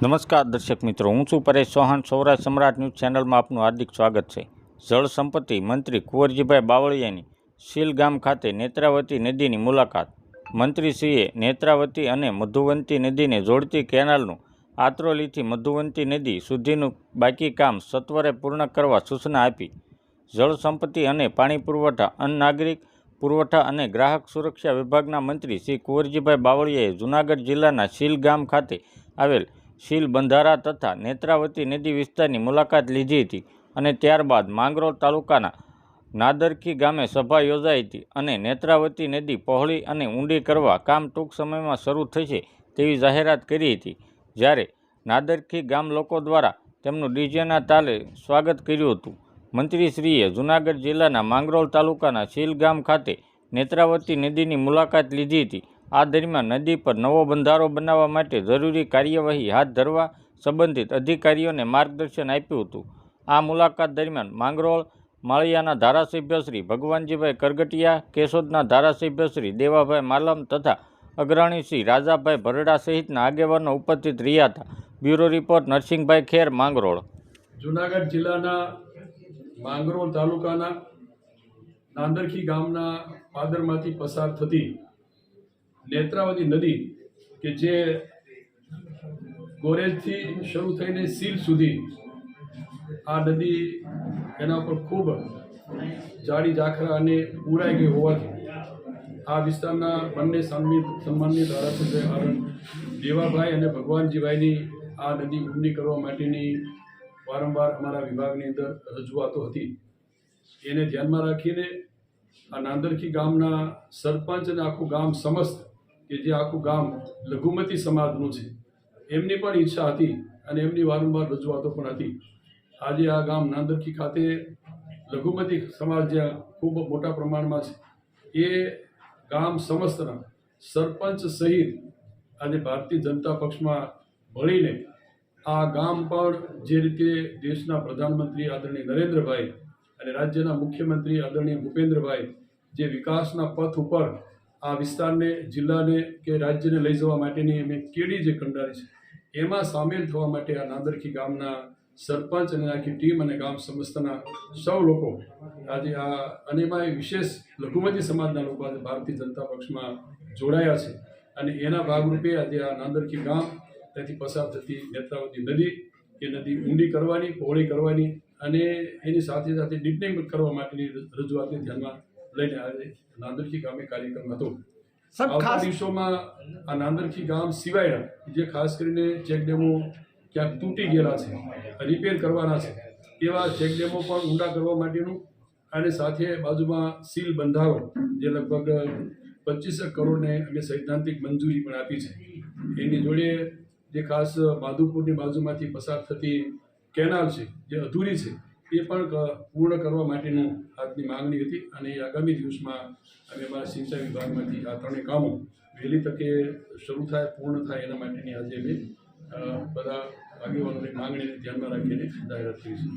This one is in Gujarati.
નમસ્કાર દર્શક મિત્રો, હું છું પરેશ ચૌહાણ. સૌરાષ્ટ્ર સમ્રાટ ન્યૂઝ ચેનલમાં આપનું હાર્દિક સ્વાગત છે. જળ સંપત્તિ મંત્રી કુંવરજીભાઈ બાવળિયાની શીલગામ ખાતે નેત્રાવતી નદીની મુલાકાત. મંત્રીશ્રીએ નેત્રાવતી અને મધુવંતી નદીને જોડતી કેનાલનું આત્રોલીથી મધુવંતી નદી સુધીનું બાકી કામ સત્વરે પૂર્ણ કરવા સૂચના આપી. જળ સંપત્તિ અને પાણી પુરવઠા, અન્ન નાગરિક પુરવઠા અને ગ્રાહક સુરક્ષા વિભાગના મંત્રી શ્રી કુંવરજીભાઈ બાવળિયાએ જૂનાગઢ જિલ્લાના શીલ ગામ ખાતે આવેલ શીલ બંધારા તથા નેત્રાવતી નદી વિસ્તારની મુલાકાત લીધી હતી અને ત્યારબાદ માંગરોળ તાલુકાના નાદરખી ગામે સભા યોજાઈ હતી અને નેત્રાવતી નદી પહોળી અને ઊંડી કરવા કામ ટૂંક સમયમાં શરૂ થશે તેવી જાહેરાત કરી હતી. જ્યારે નાદરખી ગામ લોકો દ્વારા તેમનું ડીજેના તાલે સ્વાગત કર્યું હતું. મંત્રીશ્રીએ જૂનાગઢ જિલ્લાના માંગરોળ તાલુકાના શીલ ગામ ખાતે નેત્રાવતી નદીની મુલાકાત લીધી હતી આ દરમિયાન નદી પર નવો બંધારો બનાવવા માટે જરૂરી કાર્યવાહી હાથ ધરવા સંબંધિત અધિકારીઓને માર્ગદર્શન આપ્યું હતું. આ મુલાકાત દરમિયાન માંગરોળ માળિયાના ધારાસભ્ય શ્રી ભગવાનજીભાઈ કરગટિયા, કેશોદના ધારાસભ્ય શ્રી દેવાભાઈ માલમ તથા અગ્રણી શ્રી રાજાભાઈ ભરડા સહિતના આગેવાનો ઉપસ્થિત રહ્યા હતા. Bureau report, Narsinhbhai Kher, Mangrol. Junagadh જિલ્લાના માંગરોળ તાલુકાના નાંદરખી ગામના પાદરમાંથી પસાર થતી નેત્રાવતી નદી કે જે ગોરેજથી શરૂ થઈને સીલ સુધી આ નદી એના ઉપર ખૂબ જાડી ઝાખરા અને પૂરાઈ ગઈ હોવાથી આ વિસ્તારના બંને સન્માનિત સન્માનીય ધારાસભ્ય આનંદ દેવાભાઈ અને ભગવાનજીભાઈની આ નદી ઊંડી કરવા માટેની વારંવાર અમારા વિભાગની અંદર રજૂઆતો હતી. એને ધ્યાનમાં રાખીને આ નાંદરખી ગામના સરપંચ અને આખું ગામ સમસ્ત કે જે આખું ગામ લઘુમતી સમાજનું છે. એમની પણ ઈચ્છા હતી અને એમની વારંવાર રજૂઆતો પણ હતી. આજે આ ગામ નાંદરખી ખાતે લઘુમતી સમાજ જ્યાં ખૂબ મોટા પ્રમાણમાં છે. એ ગામ સમસ્તના સરપંચ સહિત આજે ભારતીય જનતા પક્ષમાં ભળીને આ ગામ પણ જે રીતે દેશના પ્રધાનમંત્રી આદરણીય નરેન્દ્રભાઈ અને રાજ્યના મુખ્યમંત્રી આદરણીય ભૂપેન્દ્રભાઈ જે વિકાસના પથ ઉપર આ વિસ્તારને, જિલ્લાને કે રાજ્યને લઈ જવા માટેની અમે કેડી જે કંડારી છે, એમાં સામેલ થવા માટે આ નાંદરખી ગામના સરપંચ અને આખી ટીમ અને ગામ સમસ્તના સૌ લોકો આજે આ, અને એમાં વિશેષ લઘુમતી સમાજના લોકો આજે ભારતીય જનતા પક્ષમાં જોડાયા છે. અને એના ભાગરૂપે આજે આ નાંદરખી ગામ ત્યાંથી પસાર થતી નેત્રાવતી નદી, એ નદી ઊંડી કરવાની, પહોળી કરવાની અને એની સાથે સાથે ડીપનિંગ કરવા માટેની રજૂઆતને ધ્યાનમાં લઈને નાંદરખી ગામે કાર્યક્રમ હતો. આવતા દિવસોમાં આ નાંદરખી ગામ સિવાયના જે ખાસ કરીને ચેકડેમો ક્યાંક તૂટી ગયેલા છે રિપેર કરવાના છે એવા ચેકડેમો પણ ઊંડા કરવા માટેનું અને સાથે બાજુમાં સીલ બંધારો જે લગભગ પચીસ કરોડને અમે સૈદ્ધાંતિક મંજૂરી પણ આપી છે. એની જોડે જે ખાસ માધુપુરની બાજુમાંથી પસાર થતી કેનાલ છે જે અધૂરી છે એ પણ પૂર્ણ કરવા માટેનું આજની માંગણી હતી અને આગામી દિવસમાં અમે અમારા સિંચાઈ વિભાગમાંથી આ ત્રણેય કામો વહેલી તકે શરૂ થાય, પૂર્ણ થાય એના માટેની આજે અમે બધા આગેવાનોની માંગણીને ધ્યાનમાં રાખીને જાહેરાત કરીશું.